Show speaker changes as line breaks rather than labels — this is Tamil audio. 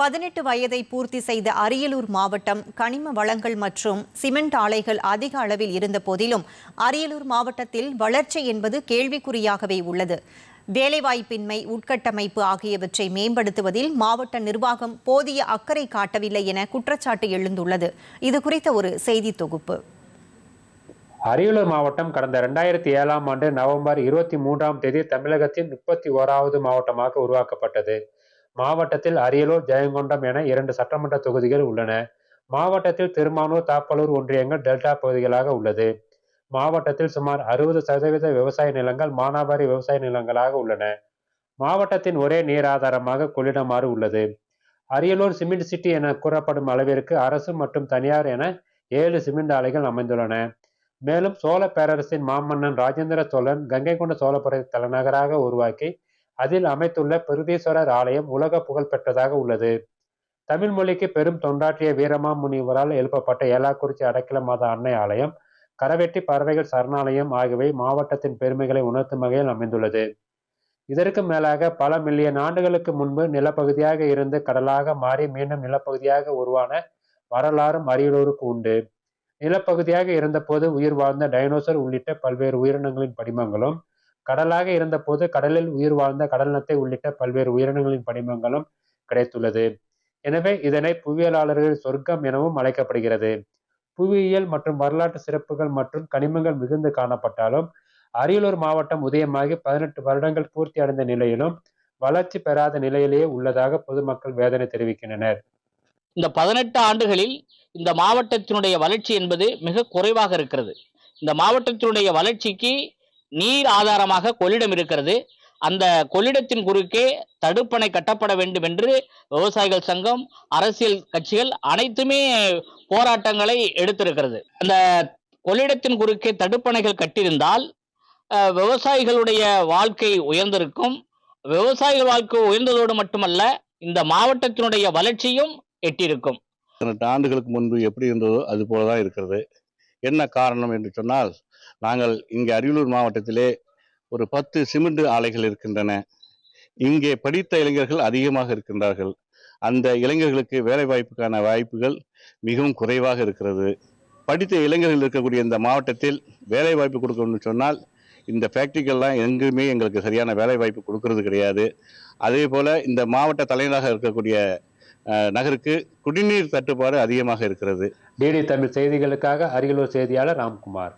பதினெட்டு வயதை பூர்த்தி செய்த அரியலூர் மாவட்டம் கனிம வளங்கள் மற்றும் சிமெண்ட் ஆலைகள் அதிக அளவில் இருந்த போதிலும் அரியலூர் மாவட்டத்தில் வளர்ச்சி என்பது கேள்விக்குறியாகவே உள்ளது. வேலைவாய்ப்பின்மை உட்கட்டமைப்பு ஆகியவற்றை மேம்படுத்துவதில் மாவட்ட நிர்வாகம் போதிய அக்கறை காட்டவில்லை என குற்றச்சாட்டு எழுந்துள்ளது. இது குறித்த ஒரு செய்தி தொகுப்பு.
அரியலூர் மாவட்டம் கடந்த இரண்டாயிரத்தி ஏழாம் ஆண்டு நவம்பர் இருபத்தி மூன்றாம் தேதி தமிழகத்தின் முப்பத்தி ஓராவது மாவட்டமாக உருவாக்கப்பட்டது. மாவட்டத்தில் அரியலூர் ஜெயங்கொண்டம் என இரண்டு சட்டமன்ற தொகுதிகள் உள்ளன. மாவட்டத்தில் திருமானூர் தாப்பலூர் ஒன்றியங்கள் டெல்டா பகுதிகளாக உள்ளது. மாவட்டத்தில் சுமார் அறுபது சதவீத விவசாய நிலங்கள் மானாவாரி விவசாய நிலங்களாக உள்ளன. மாவட்டத்தின் ஒரே நீராதாரமாக கொள்ளிடமாறு உள்ளது. அரியலூர் சிமெண்ட் சிட்டி என கூறப்படும் அளவிற்கு அரசு மற்றும் தனியார் என ஏழு சிமெண்ட் ஆலைகள் அமைந்துள்ளன. மேலும் சோழ பேரரசின் மாமன்னன் ராஜேந்திர சோழன் கங்கை கொண்ட சோழபுரத்தை தலைநகராக உருவாக்கி அதில் அமைத்துள்ள பிரதீஸ்வரர் ஆலயம் உலக புகழ் பெற்றதாக உள்ளது. தமிழ் மொழிக்கு பெரும் தொண்டாற்றிய வீரமா முனிவரால் எழுப்பப்பட்ட ஏலாக்குறிச்சி அடக்கில மாதா அன்னை ஆலயம் கரவெட்டி பறவைகள் சரணாலயம் ஆகியவை மாவட்டத்தின் பெருமைகளை உணர்த்தும் வகையில் அமைந்துள்ளது. இதற்கு மேலாக பல மில்லியன் ஆண்டுகளுக்கு முன்பு நிலப்பகுதியாக இருந்து கடலாக மாறி மீண்டும் நிலப்பகுதியாக உருவான வரலாறும் அரியலூருக்கு உண்டு. நிலப்பகுதியாக இருந்தபோது உயிர் வாழ்ந்த டைனோசர் உள்ளிட்ட பல்வேறு உயிரினங்களின் படிமங்களும் கடலாக இருந்தபோது கடலில் உயிர் வாழ்ந்த கடல்நத்தை உள்ளிட்ட பல்வேறு உயிரினங்களின் படிமங்களும் கிடைத்துள்ளது. எனவே இதனை புவியியலாளர்கள் சொர்க்கம் எனவும் அழைக்கப்படுகிறது. புவியியல் மற்றும் வரலாற்று சிறப்புகள் மற்றும் கனிமங்கள் மிகுந்து காணப்பட்டாலும் அரியலூர் மாவட்டம் உதயமாகி பதினெட்டு வருடங்கள் பூர்த்தி அடைந்த நிலையிலும் வளர்ச்சி பெறாத நிலையிலேயே உள்ளதாக பொதுமக்கள் வேதனை தெரிவிக்கின்றனர்.
இந்த பதினெட்டு ஆண்டுகளில் இந்த மாவட்டத்தினுடைய வளர்ச்சி என்பது மிக குறைவாக இருக்கிறது. இந்த மாவட்டத்தினுடைய வளர்ச்சிக்கு நீர் ஆதாரமாக கொள்ளிடம் இருக்கிறது. அந்த கொள்ளிடத்தின் குறுக்கே தடுப்பணை கட்டப்பட வேண்டும் என்று விவசாயிகள் சங்கம் அரசியல் கட்சிகள் அனைத்துமே போராட்டங்களை எடுத்திருக்கிறது. அந்த கொள்ளிடத்தின் குறுக்கே தடுப்பணைகள் கட்டியிருந்தால் விவசாயிகளுடைய வாழ்க்கை உயர்ந்திருக்கும். விவசாயிகள் வாழ்க்கை உயர்ந்ததோடு மட்டுமல்ல இந்த மாவட்டத்தினுடைய வளர்ச்சியும் எட்டியிருக்கும்.
பதினெட்டு ஆண்டுகளுக்கு முன்பு எப்படி இருந்ததோ அது போலதான் இருக்கிறது. என்ன காரணம் என்று சொன்னால் நாங்கள் இங்கே அரியலூர் மாவட்டத்திலே ஒரு பத்து சிமெண்ட் ஆலைகள் இருக்கின்றன. இங்கே படித்த இளைஞர்கள் அதிகமாக இருக்கின்றார்கள். அந்த இளைஞர்களுக்கு வேலை வாய்ப்புக்கான வாய்ப்புகள் மிகவும் குறைவாக இருக்கிறது. படித்த இளைஞர்கள் இருக்கக்கூடிய இந்த மாவட்டத்தில் வேலை வாய்ப்பு கொடுக்கணும்னு சொன்னால் இந்த ஃபேக்ட்ரிகள்லாம் எங்குமே எங்களுக்கு சரியான வேலை வாய்ப்பு கொடுக்கறது கிடையாது. அதே போல் இந்த மாவட்ட தலைநகராக இருக்கக்கூடிய நகருக்கு குடிநீர் தட்டுப்பாடு அதிகமாக இருக்கிறது.
டிடி தமிழ் செய்திகளுக்காக அரியலூர் செய்தியாளர் ராம்குமார்.